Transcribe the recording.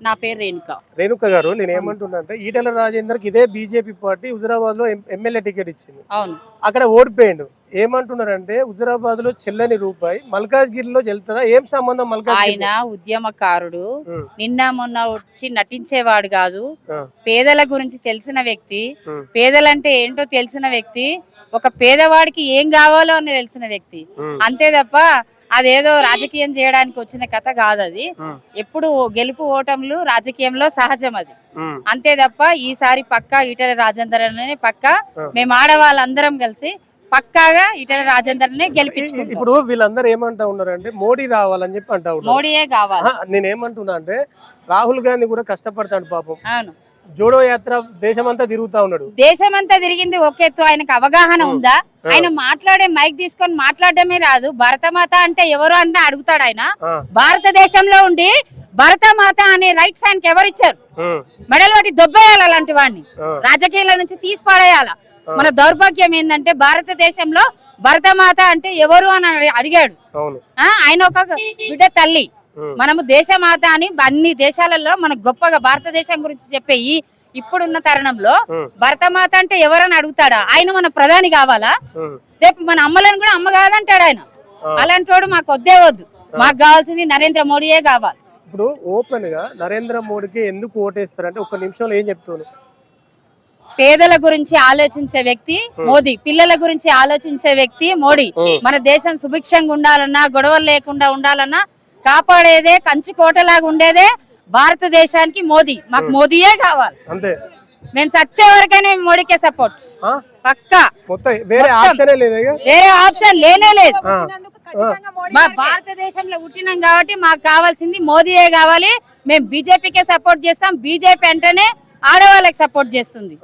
నా పేరు రేణుక. రేణుక గారు నేను ఏమంటున్నా అంటే ఈటెల రాజేందర్కి ఇదే బీజేపీ పార్టీ హుజరాబాద్లో ఎమ్మెల్యే టికెట్ ఇచ్చింది. అవును. అక్కడ ఓడిపోయిండు. ఏమంటున్నారంటే హుజరాబాద్లో చెల్లని రూపాయి మల్కాజ్గిరిలో వెళ్తారా ఏం సంబంధం మల్కాజ్గిరి ఆయన ఉద్యమకారుడు. నిన్న మొన్న వచ్చి నటించేవాడు కాదు. పేదల గురించి తెలిసిన వ్యక్తి. పేదలంటే ఏంటో తెలిసిన వ్యక్తి. ఒక పేదవాడికి ఏం కావాలో అని తెలిసిన వ్యక్తి. అంతే తప్ప అదేదో రాజకీయం చేయడానికి వచ్చిన కథ కాదు అది. ఎప్పుడు గెలుపు ఓటములు రాజకీయంలో సహజం అది. అంతే తప్ప ఈసారి పక్కా ఈటల రాజేందర్ అనే పక్క. మేము ఆడవాళ్ళందరం కలిసి పక్కాగా ఈటల రాజేందర్ నే ఇప్పుడు వీళ్ళందరూ ఏమంటా ఉన్నారంటే మోడీ రావాలని చెప్పి అంటా ఉన్నారు. మోడీయే కావాలి. ఆహా, నేను ఏమంటున్నా అంటే రాహుల్ గాంధీ కూడా కష్టపడతాడు పాపం. అవును. జోడో యాత్ర దేశమంతా తిరుగుతా ఉన్నాడు. దేశమంతా తిరిగింది ఒక ఎత్తు. ఆయనకు అవగాహన ఉందా? ఆయన మాట్లాడే మైక్ తీసుకొని మాట్లాడడమే రాదు. భరతమాత అంటే ఎవరు అంటే అడుగుతాడు ఆయన. భారతదేశంలో ఉండి భరతమాత అనే రైట్స్ ఆయనకి ఎవరు ఇచ్చారు? మెడల్ పట్టి దొబ్బేయాలి అలాంటి వాడిని? రాజకీయాల నుంచి తీసి పడేయాల మన దౌర్భాగ్యం ఏంటంటే భారతదేశంలో భరతమాత అంటే ఎవరు అని అడిగాడు. ఆయన ఒక బిడ్డ తల్లి. మనము దేశమాత అని అన్ని దేశాలలో మన గొప్పగా భారతదేశం గురించి చెప్పే ఈ ఇప్పుడున్న తరుణంలో. భరతమాత అంటే ఎవరని అడుగుతాడా? ఆయన మన ప్రధాని కావాలా? రేపు మన అమ్మలను కూడా అమ్మ కాదంటాడు ఆయన. అలాంటి వాడు మాకు వద్దే వద్దు. మాకు కావాల్సింది నరేంద్ర మోడీయే కావాలి. ఇప్పుడు ఓపెన్గా నరేంద్ర మోడీకి ఎందుకు ఓటేస్తారంటే ఒక నిమిషంలో ఏం చెప్తాను? పేదల గురించి ఆలోచించే వ్యక్తి మోదీ పిల్లల గురించి ఆలోచించే వ్యక్తి మోడీ. మన దేశం సుభిక్షంగా ఉండాలన్నా గొడవలు లేకుండా ఉండాలన్నా కాపాడేదే కంచి కోటలాగా ఉండేదే భారతదేశానికి మోదీ. మాకు మోదీయే కావాలి. అంతే. మేము సచ్చే వరకైనా మోడీకే సపోర్ట్? పక్కా. వేరే. ఆప్షనే లేదు ఇక? వేరే ఆప్షన్ లేనే లేదు. మా భారతదేశంలో పుట్టినాం కాబట్టి మాకు కావాల్సింది మోదీయే కావాలి. మేము బీజేపీకే సపోర్ట్ చేస్తాం. బీజేపీ అంటేనే ఆడవాళ్ళకి సపోర్ట్ చేస్తుంది.